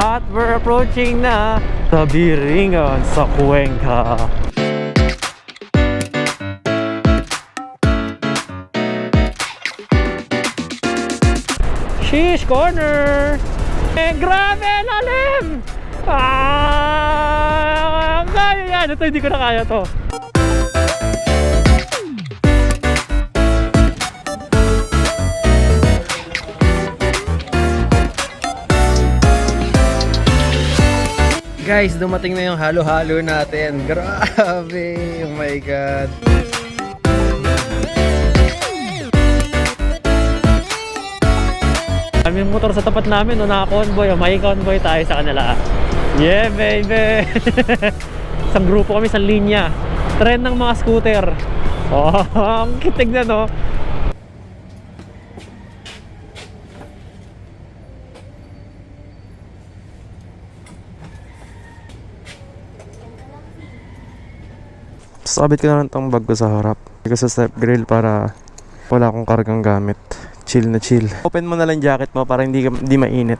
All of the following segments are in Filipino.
At we're approaching na sa Biringan sa Cuenca. Sheesh corner! Eh, grabe, lalim! Ah, kaya yan. Ito, hindi ko na kaya to. Guys, dumating na yung halo-halo natin. Grabe! Oh my God. Kami motor sa tapat namin, no, naka-convoy, oh, may convoy tayo sa kanila. Yeah, baby! Isang grupo kami sa linya. Trend ng mga scooter. Oh, ang kitig na, no? Sabit ko na lang tong bag ko sa harap. Ko sa step grill para wala akong kargang gamit. Chill na chill. Open mo na lang jacket mo para hindi, hindi mainit.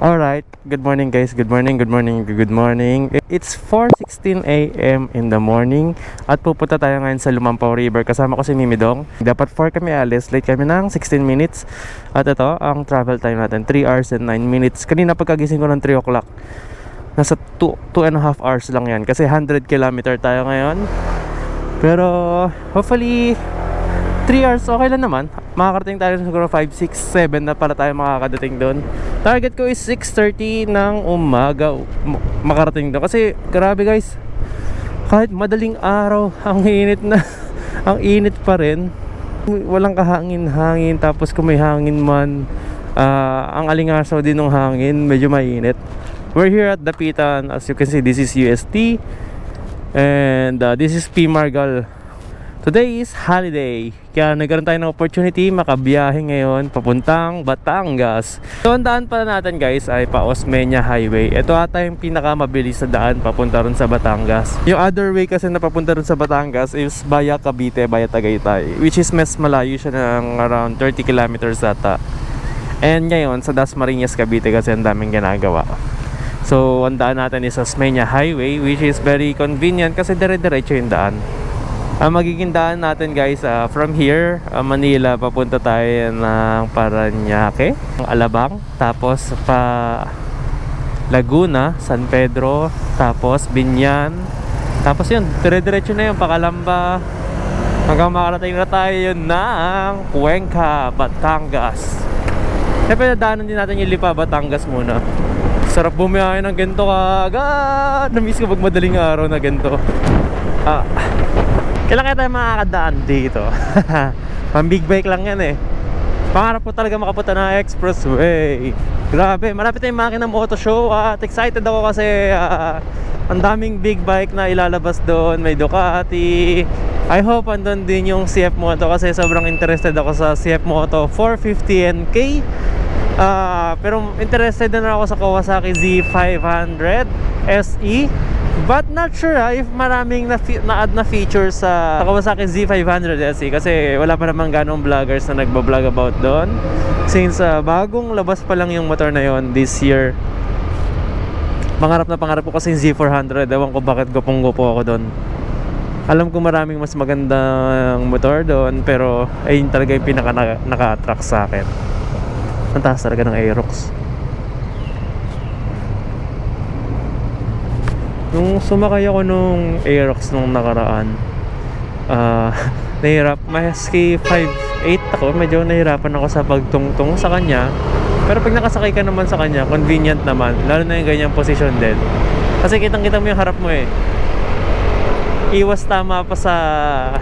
Alright, good morning guys, good morning, good morning, good morning. It's 4.16 a.m. in the morning At pupunta tayo ngayon sa Lumampaw River. Kasama ko si Mimidong Dapat 4 kami alis, late kami ng 16 minutes. At ito, ang travel time natin 3 hours and 9 minutes. Kanina pagkagising ko ng 3 o'clock Nasa 2, 2 and a half hours lang yan. Kasi 100 kilometer tayo ngayon. Pero hopefully 3 hours okay lang naman. Makakarating tayo siguro 5, 6, 7 na para tayo makakadating doon. Target ko is 6.30 ng umaga makarating doon. Kasi grabe guys Kahit madaling araw Ang init na Ang init pa rin. Walang kahangin-hangin Tapos kung may hangin man ah, Ang alingasaw din ng hangin Medyo mainit. We're here at Dapitan. As you can see this is UST And uh, this is P. Margal Today is holiday, kaya nagkaroon tayo ng opportunity makabiyahe ngayon papuntang Batangas. So ang daan pala natin guys ay pa Osmeña Highway. Ito ata yung pinakamabilis na daan papunta ron sa Batangas. Yung other way kasi na papunta ron sa Batangas is via Cavite, via Tagaytay. Which is mas malayo siya ng around 30 kilometers ata. And ngayon sa Dasmariñas, Cavite kasi ang daming ginagawa. So ang daan natin is Osmeña Highway which is very convenient kasi dire-diretso yung daan. Ang magiging daan natin guys ah, from here, ah, Manila, papunta tayo ng Paranaque, Alabang, tapos pa Laguna, San Pedro, tapos Binyan, tapos yun, dire-diretso na yun, Pakalamba, hanggang makarating na tayo ng Cuenca, Batangas. Siyempre nadaanan din natin yung Lipa, Batangas muna. Sarap bumiyahe ng ganito kaagad. Namiss ko pag madaling araw na ganito. Ah, kailan kaya tayo makakadaan dito? Pang big bike lang yan eh. Pangarap ko talaga makapunta ng expressway. Grabe, malapit na yung makina moto show at excited ako kasi ah, ang daming big bike na ilalabas doon. May Ducati. I hope andun din yung CF Moto kasi sobrang interested ako sa CF Moto 450 NK. Ah, pero interested na ako sa Kawasaki Z500 SE. But not sure ah, if maraming na na-add na features sa Kawasaki Z500 SE kasi wala pa naman ganong vloggers na nagbablog about doon. Since ah, bagong labas pa lang yung motor na yon this year. Pangarap na pangarap ko kasi yung Z400. Ewan ko bakit gupong-gupo ako doon. Alam ko maraming mas magandang motor doon pero ayun talaga yung pinaka na- naka-attract sa akin. Ang taas talaga ng Aerox. Nung sumakay ako nung Aerox nung nakaraan, ah, nahirap, maski 5'8 ako, medyo nahirapan ako sa pagtungtong sa kanya. Pero pag nakasakay ka naman sa kanya, convenient naman, lalo na yung ganyang position din. Kasi kitang kita mo yung harap mo eh. Iwas tama pa sa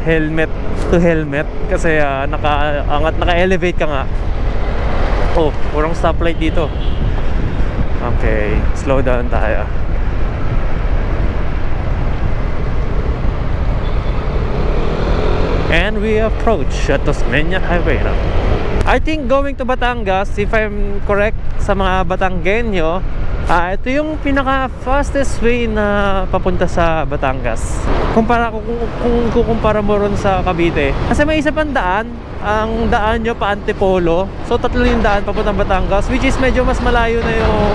helmet to helmet kasi ah, naka angat naka-elevate ka nga. Oh, urang stoplight dito. Okay, slow down tayo. And we approach at Osmeña Highway na. I think going to Batangas, if I'm correct sa mga Batanggenyo, Ah, ito yung pinaka fastest way na papunta sa Batangas. Kumpara kung kung kukumpara mo ron sa Cavite. Kasi may isa pang daan, ang daan nyo pa Antipolo. So tatlo yung daan papuntang Batangas which is medyo mas malayo na yung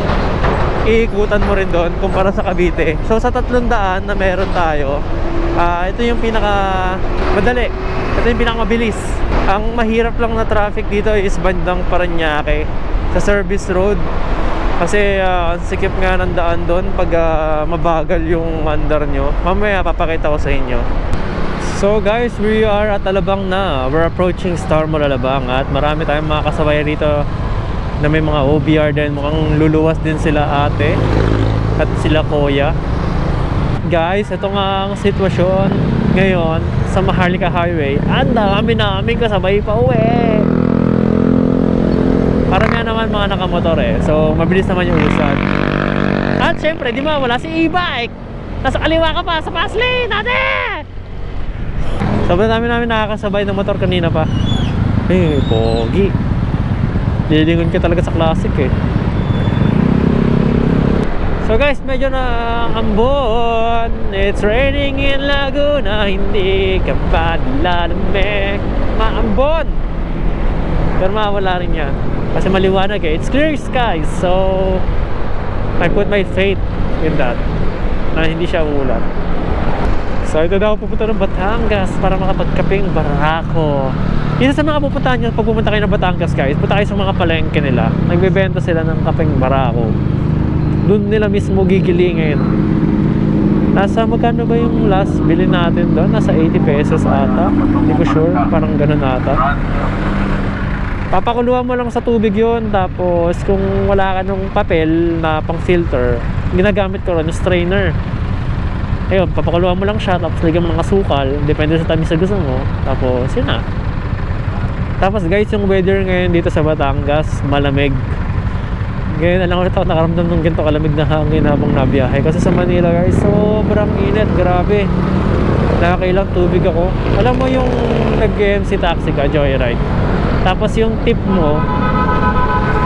iikutan mo rin doon kumpara sa Cavite. So sa tatlong daan na meron tayo, ah ito yung pinaka madali. Ito yung pinaka mabilis. Ang mahirap lang na traffic dito is bandang Paranaque sa service road. Kasi ang sikip nga ng daan doon pag ah, mabagal yung andar nyo. Mamaya papakita ko sa inyo. So guys, we are at Alabang na. We're approaching Star Mall Alabang at marami tayong mga kasabay rito na may mga OBR din. Mukhang luluwas din sila ate at sila kuya. Guys, ito nga ang sitwasyon ngayon sa Maharlika Highway. Ang dami namin kasabay pa uwi. Nga naman mga nakamotor eh. So, mabilis naman yung usan. At syempre, di ba, wala si e-bike. Nasa kaliwa ka pa, sa fast lane, ate! Sobrang dami namin nakakasabay ng motor kanina pa. Eh, pogi. Lilingon ka talaga sa classic eh. So guys, medyo na ambon. It's raining in Laguna. Hindi ka pa nilalamig. Maambon. Pero mawala rin yan. Kasi maliwanag eh. It's clear skies. So, I put my faith in that. Na hindi siya uulan. So, ito daw pupunta ng Batangas para makapagkaping barako. Isa sa mga pupuntahan nyo pag pumunta kayo ng Batangas guys, punta kayo sa mga palengke nila. Nagbebenta sila ng kapeng barako. Doon nila mismo gigilingin. Nasa magkano ba yung last bili natin doon? Nasa 80 pesos ata. Hindi ko sure. Parang ganun ata. Papakuluan mo lang sa tubig yon Tapos kung wala ka nung papel na pang filter, ginagamit ko rin yung strainer. Ayun, papakuluan mo lang siya. Tapos lagyan mo ng asukal. Depende sa tamis na gusto mo. Tapos yun na. Tapos guys, yung weather ngayon dito sa Batangas, malamig. Ngayon, alam ko nito, nakaramdam ng ganito kalamig na hangin habang nabiyahe. Kasi sa Manila guys, sobrang init, grabe. Nakakailang tubig ako. Alam mo yung nag-MC taxi ka, joyride. Tapos yung tip mo,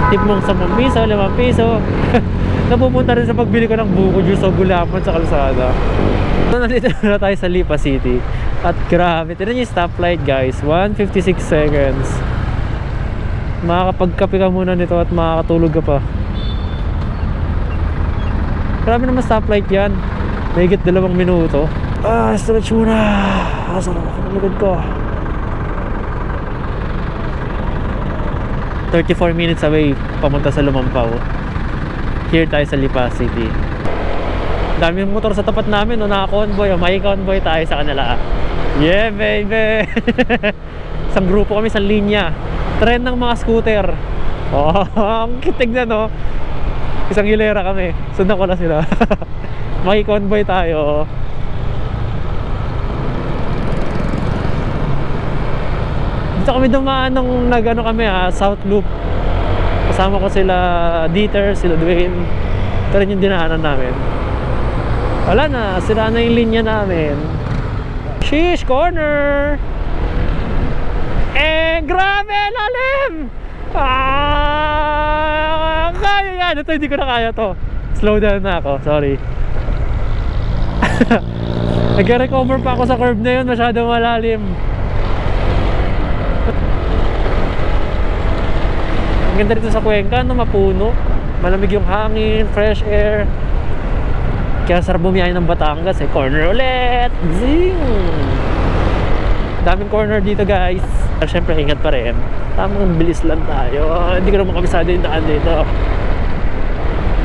tip mong 10 piso, 5 piso, napupunta rin sa pagbili ko ng buko juice o gulaman sa kalsada. So, nandito na tayo sa Lipa City. At grabe, tinan yung stoplight guys, 156 seconds. Makakapagkape ka muna nito at makakatulog ka pa. Grabe naman stoplight yan. Mahigit dalawang minuto. Ah, stretch muna. Asa na ako ng ko. 34 minutes away pamunta sa Lumampaw. Here tayo sa Lipa City. Daming motor sa tapat namin, no, naka-convoy, oh, may convoy tayo sa kanila. Yeah, baby! Isang grupo kami sa linya. Trend ng mga scooter. Oh, ang kitig na, no? Isang hilera kami. Sundan ko na sila. may convoy tayo. Dito kami dumaan nung nag-ano kami ha, South Loop. Kasama ko sila Dieter, sila Dwayne. Ito rin yung dinaanan namin. Wala na, sira na yung linya namin. Sheesh, corner! Eh, grabe, lalim! Ah, kaya yan. Ito, hindi ko na kaya to. Slow down na ako, sorry. Nag-recover pa ako sa curve na yun, masyado malalim. Ang ganda dito sa Cuenca, no, mapuno. Malamig yung hangin, fresh air. Kaya sarap bumiyahe ng Batangas eh. Corner ulit! Zing! Daming corner dito guys. Pero syempre ingat pa rin. Tamang bilis lang tayo. Hindi ko naman kabisado yung daan dito.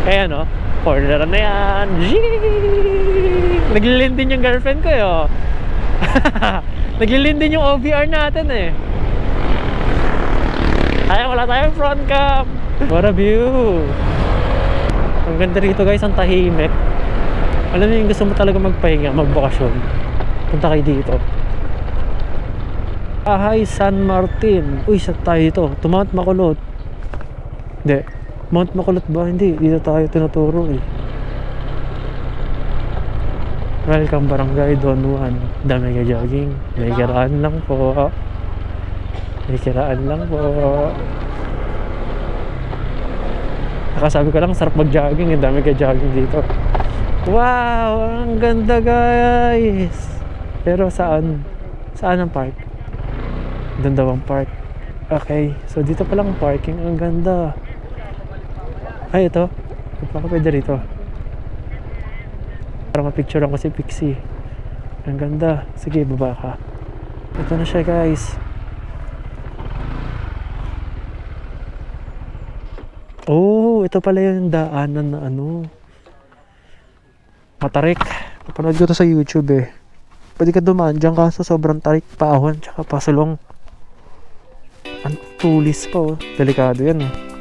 Kaya no, corner na yan. Zing! Naglilin din yung girlfriend ko yo. Naglilin din yung OVR natin eh. Ay, wala tayong front cam. What a view. Ang ganda rito guys, ang tahimik. Alam niyo yung gusto mo talaga magpahinga, magbakasyon. Punta kayo dito. Ahay San Martin. Uy, sa tayo dito. To Mount Makulot. Hindi. Mount Makulot ba? Hindi. Dito tayo tinuturo eh. Welcome Barangay Don Juan. Dami ka jogging. May kiraan lang po. May kiraan lang po. Nakasabi ko lang, sarap mag-jogging. Ang dami ka jogging dito. Wow! Ang ganda guys! Pero saan? Saan ang park? Doon daw ang park. Okay, so dito pa lang ang parking. Ang ganda. Ay, ito. Baka pwede rito. Para mapicture ko si Pixie. Ang ganda. Sige, baba ka. Ito na siya guys. Oh, ito pala yung daanan na ano. Matarik. Napanood ko to sa YouTube eh. Pwede ka dumaan dyan kaso sobrang tarik paahon tsaka pasulong. Ang tulis pa oh. Delikado yan oh.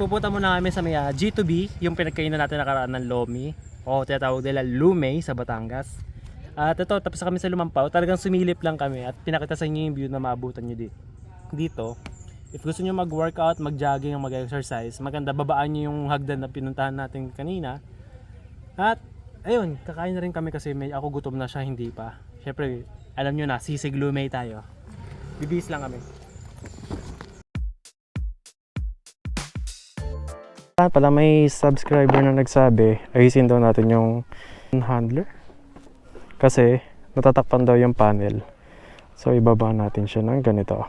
Pupunta muna kami sa may ah, G2B, yung pinagkainan natin nakaraan ng Lomi. O tinatawag nila Lumay sa Batangas. At ito, tapos kami sa Lumampaw. Talagang sumilip lang kami at pinakita sa inyo yung view na maabutan nyo di- dito. If gusto nyo mag-workout, mag-jogging, mag-exercise, maganda babaan nyo yung hagdan na pinuntahan natin kanina. At ayun, kakain na rin kami kasi may ako gutom na siya, hindi pa. Syempre, alam nyo na, sisig Lumay tayo. Bibis lang kami. Pala may subscriber na nagsabi ayusin daw natin yung handler. Kasi natatakpan daw yung panel. So ibaba natin siya ng ganito.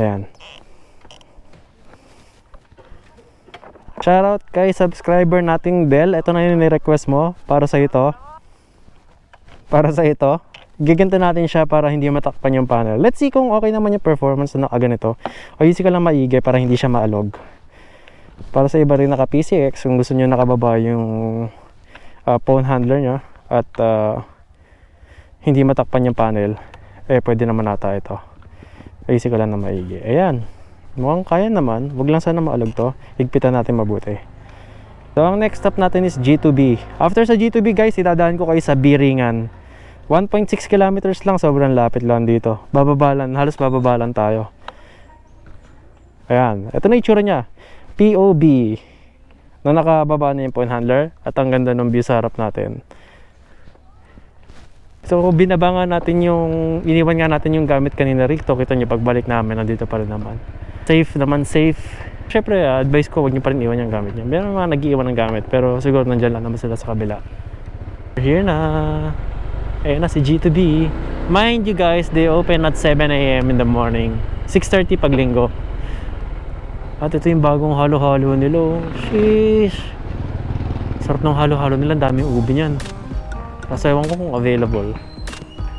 Ayan. Shoutout kay subscriber nating Del. Ito na yung ni-request mo para sa ito. Para sa ito giganto natin siya para hindi matakpan yung panel. Let's see kung okay naman yung performance na nakaganito. Easy ka lang maigay para hindi siya maalog. Para sa iba rin naka PCX, kung gusto nyo nakababa yung ah, phone handler nyo at ah, hindi matakpan yung panel, eh pwede naman nata ito. Easy ka lang na maigi. Ayan. Mukhang kaya naman. Wag lang sana maalog to. Higpitan natin mabuti. So, ang next stop natin is G2B. After sa G2B guys, idadaan ko kayo sa Biringan. 1.6 kilometers lang, sobrang lapit lang dito. Bababalan, halos bababalan tayo. Ayan, ito na itsura niya. POB. Na nakababa na yung phone handler at ang ganda ng view sa harap natin. So, binabangan natin yung, iniwan nga natin yung gamit kanina rito. Kita nyo, pagbalik namin, nandito pa rin naman. Safe naman, safe. Siyempre, ah, advice ko, huwag nyo pa rin iwan yung gamit nyo. Meron mga nag-iwan ng gamit, pero siguro nandyan lang naman sila sa kabila. We're here na. Ayun na si G2B. Mind you guys, they open at 7 a.m. in the morning. 6.30 pag linggo. At ito yung bagong halo-halo nila. oh. Sheesh. Sarap ng halo-halo nila. Ang daming ubi niyan. Kaso ewan ko kung available.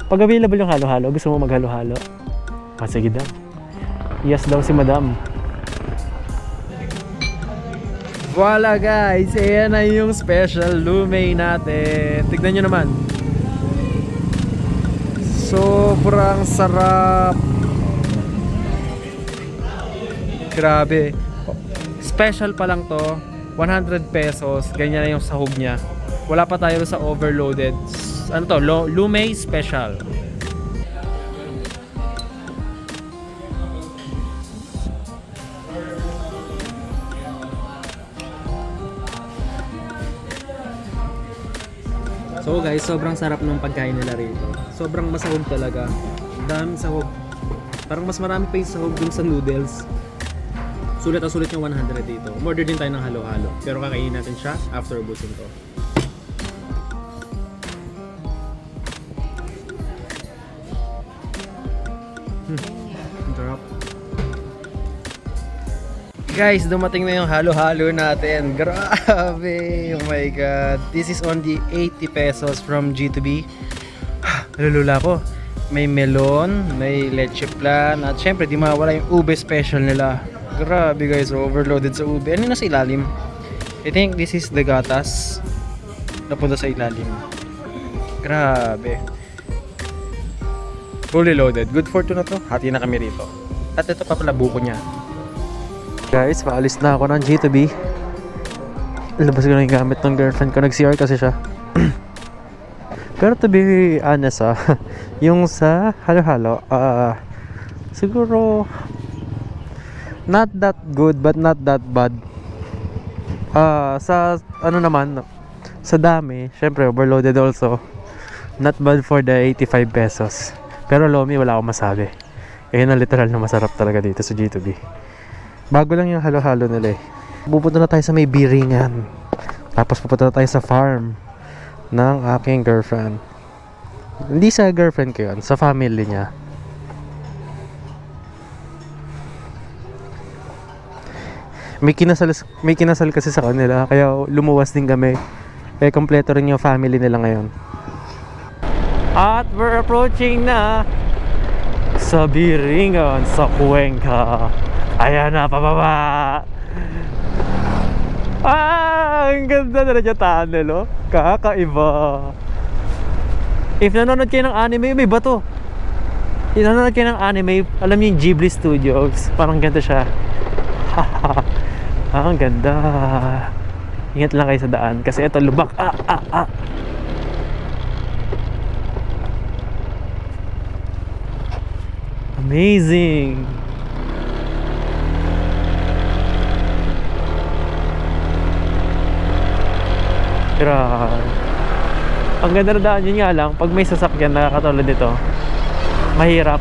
Pag available yung halo-halo, gusto mo maghalo-halo? Ah, sige daw. Yes daw si madam. Voila guys, ayan na yung special lumay natin. Tignan nyo naman. Sobrang sarap. Grabe. Special pa lang to. 100 pesos. Ganyan na yung sahog niya. Wala pa tayo sa overloaded. Ano to? Lumay Special. So guys, sobrang sarap ng pagkain nila rito. Sobrang masahog talaga. Daming sahog. Parang mas marami pa yung sahog dun sa noodles. Sulit na sulit yung 100 dito. Umorder din tayo ng halo-halo. Pero kakainin natin siya after ubusin to. Guys, dumating na yung halo-halo natin. Grabe! Oh my God. This is only 80 pesos from G2B. Nalulula ko. may melon, may leche plan, at syempre di mawala yung ube special nila. Grabe guys, overloaded sa ube. Ano na sa ilalim? I think this is the gatas. Napunta sa ilalim. Grabe. Fully loaded. Good for two na to. Hati na kami rito. At ito pa pala buko niya. Guys, paalis na ako ng G2B. Labas ko na yung gamit ng girlfriend ko. Nag-CR kasi siya. Pero to be honest ah, yung sa halo-halo, ah, siguro not that good but not that bad. Ah, sa ano naman, sa dami, syempre overloaded also. Not bad for the 85 pesos. Pero Lomi, wala akong masabi. Ayun ang literal na masarap talaga dito sa G2B. Bago lang yung halo-halo nila eh. Pupunta na tayo sa may biringan. Tapos pupunta na tayo sa farm ng aking girlfriend. Hindi sa girlfriend ko yun, sa family niya. May kinasal, may kinasal kasi sa kanila, kaya lumuwas din kami. Kaya kompleto rin yung family nila ngayon. At we're approaching na sa Biringan, sa Cuenca. Ayan na, pababa! Ah, ang ganda na yung tunnel, oh. Kakaiba. If nanonood kayo ng anime, may bato. If nanonood kayo ng anime, alam niyo yung Ghibli Studios. Parang ganito siya. ah, ang ganda. Ingat lang kayo sa daan. Kasi ito, lubak. Ah, ah, ah. Amazing. Grabe. Ang ganda na daan yun nga lang, pag may sasakyan na katulad nito, mahirap.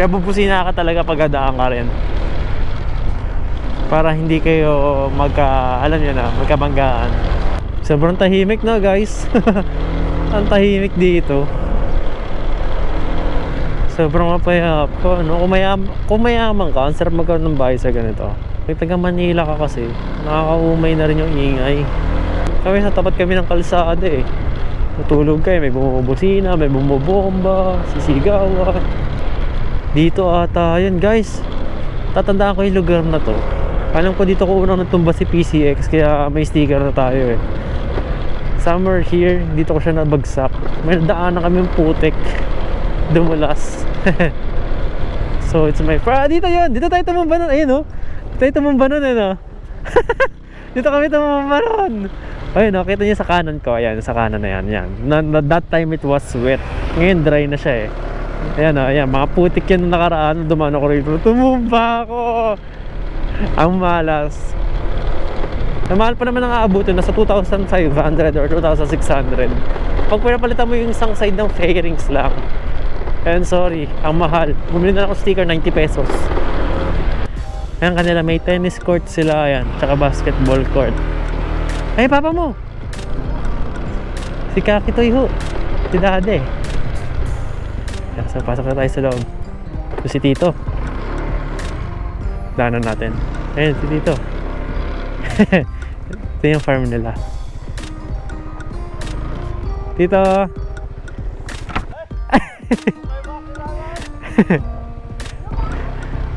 Kaya bubusina ka talaga pag dadaan ka rin. Para hindi kayo magka, alam nyo na, magkabanggaan. Sobrang tahimik na guys. Ang tahimik dito. Sobrang mapayap ko. Ano, kung, mayam, kung mayaman ka, ang sarap magkaroon ng bahay sa ganito. Pag taga Manila ka kasi, nakakaumay na rin yung ingay. Kami sa tapat kami ng kalsada eh. Tutulog kayo, may bumubusina, may bumubomba, sisigawan. Dito ata yun guys. Tatandaan ko yung lugar na to. Alam ko dito ko unang natumba si PCX kaya may sticker na tayo eh. Somewhere here, dito ko siya nabagsak. May daan na kami putik. Dumulas. so it's my friend. Ah, dito yun. Dito tayo tumumba nun. Ayun oh. Tayo tumumba nun eh no. dito kami tumumba nun. Ayun oh, kita niyo sa kanan ko. Ayan, sa kanan na yan. yan. Na, na- that time it was wet. Ngayon dry na siya eh. Ayan oh, ayan. Mga putik yan nung nakaraan. Dumaan ako rito. Tumumba ako. Ang malas. Na mahal pa naman ang aabutin na sa 2,500 or 2,600. Pag pinapalitan mo yung isang side ng fairings lang. And sorry, ang mahal. Bumili na ako sticker 90 pesos. Ayan kanila, may tennis court sila, ayan. Tsaka basketball court. Ay, papa mo! Si Kaki Toy ho. Si Dade. Ayan, so pasok na tayo sa loob. Ito si Tito. Daanan natin. Ayun, si Tito. Ito yung farm nila. Tito!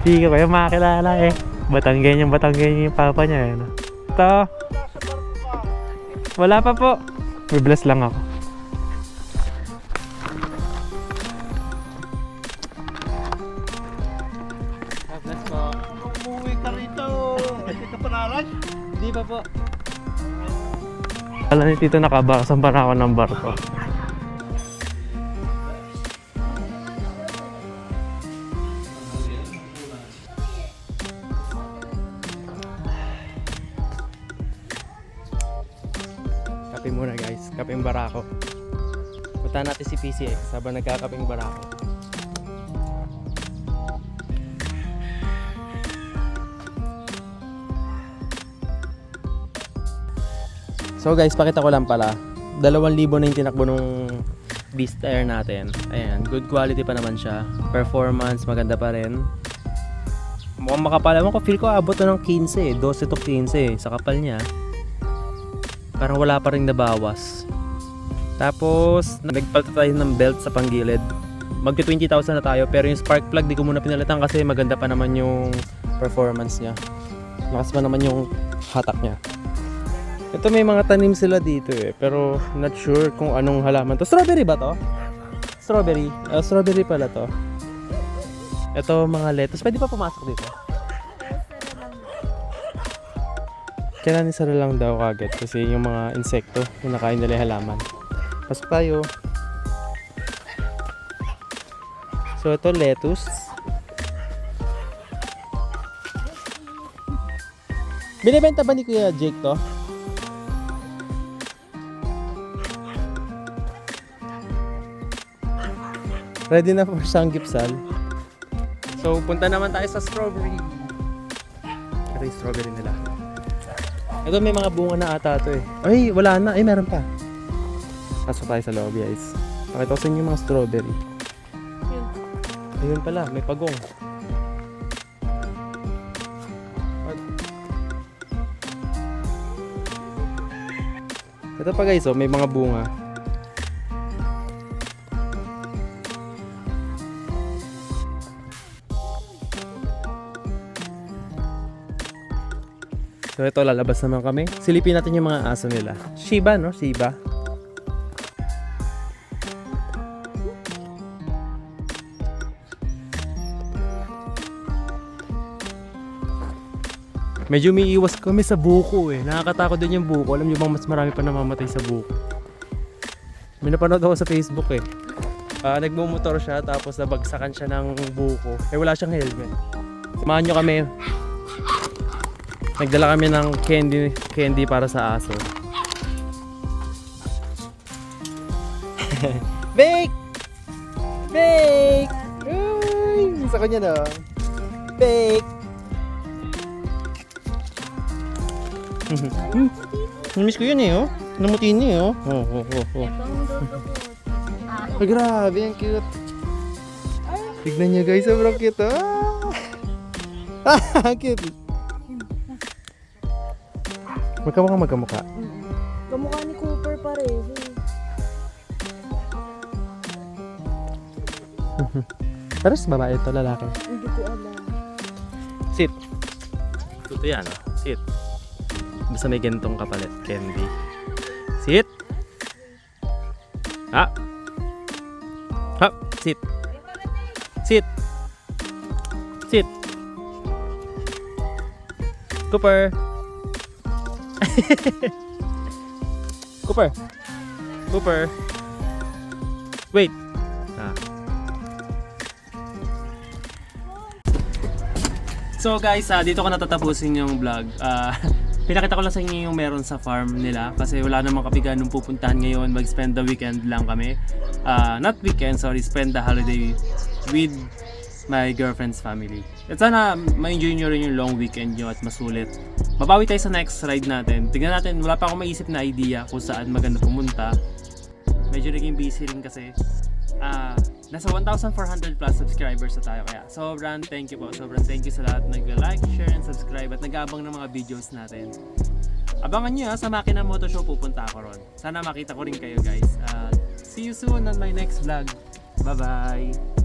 Hindi ko kayo makakilala eh. Batanggen yung Batanggen yung papa niya. Eh, no? Ito. Wala pa po. May bless lang ako. Bless po. Umuwi ka rito. Hindi ka panalan. Hindi pa po. Alam ni Tito nakabakasan pa na ako ng barko. Habang nagkakapeng barako. So guys, pakita ko lang pala. 2,000 na yung tinakbo nung Beast Air natin. Ayan, good quality pa naman siya. Performance, maganda pa rin. Mukhang makapal. Ewan ko, feel ko abot na ng 15 eh. 12 to 15 eh. Sa kapal niya. Parang wala pa rin nabawas. Tapos, nagpalta tayo ng belt sa panggilid. Magti 20,000 na tayo, pero yung spark plug di ko muna pinalitan kasi maganda pa naman yung performance niya. Lakas pa naman yung hatak niya. Ito may mga tanim sila dito eh, pero not sure kung anong halaman to. Strawberry ba to? Strawberry. Ah, strawberry pala to. Ito mga lettuce. Pwede pa pumasok dito? Kailangan isara lang daw kagad kasi yung mga insekto, kinakain nila yung halaman. Pasok tayo. So ito lettuce. Binibenta ba ni Kuya Jake to? Ready na for sanggipsal. So punta naman tayo sa strawberry. Ito yung strawberry nila. Ito may mga bunga na ata to eh. Ay, wala na. Ay, meron pa. Pasok tayo sa lobby guys. Pakita ko sa inyo yung mga strawberry. Ayun pala, may pagong. Ito pa guys, oh, may mga bunga. So ito, lalabas naman kami. Silipin natin yung mga aso nila. Shiba, no? Shiba. Medyo umiiwas kami sa buko eh. Nakakatakot din yung buko. Alam niyo bang mas marami pa namamatay sa buko? May napanood ako sa Facebook eh. Ah, nagmumotor siya tapos nabagsakan siya ng buko. Eh wala siyang helmet. Samahan nyo kami. Nagdala kami ng candy, candy para sa aso. Bake! Bake! Uy! Sa kanya na. Bake! Hmm, Namiss ko yun eh, oh. Namuti niya, eh, oh. Oh, oh, oh, oh. Ay, grabe, ang cute. Tignan niyo guys, sobrang cute, oh. Ah, ang cute. Magkamukha, magkamukha. Kamukha ni Cooper pareho. Pero sa babae ito, lalaki. Hindi ko alam. Sit. Ito yan, oh. Basta may ganitong kapalit, candy. Sit. Ha. Ha. Sit. Sit. Sit. Cooper. Cooper. Cooper. Wait. Ah. So guys, ah, dito ko natatapusin yung vlog. Ah, pinakita ko lang sa inyo yung meron sa farm nila kasi wala namang kapigan nung pupuntahan ngayon. Mag-spend the weekend lang kami. Ah, not weekend, sorry, spend the holiday with my girlfriend's family. At sana ma-enjoy nyo rin yung long weekend nyo at masulit. Mabawi tayo sa next ride natin. Tingnan natin, wala pa akong maisip na idea kung saan maganda pumunta. Medyo naging busy rin kasi. Ah, nasa 1,400 plus subscribers na tayo kaya sobrang thank you po. Sobrang thank you sa lahat nag-like, share, and subscribe at nag-aabang ng mga videos natin. Abangan nyo ha, sa Makina Moto Show pupunta ako ron. Sana makita ko rin kayo guys. Ah, see you soon on my next vlog. Bye bye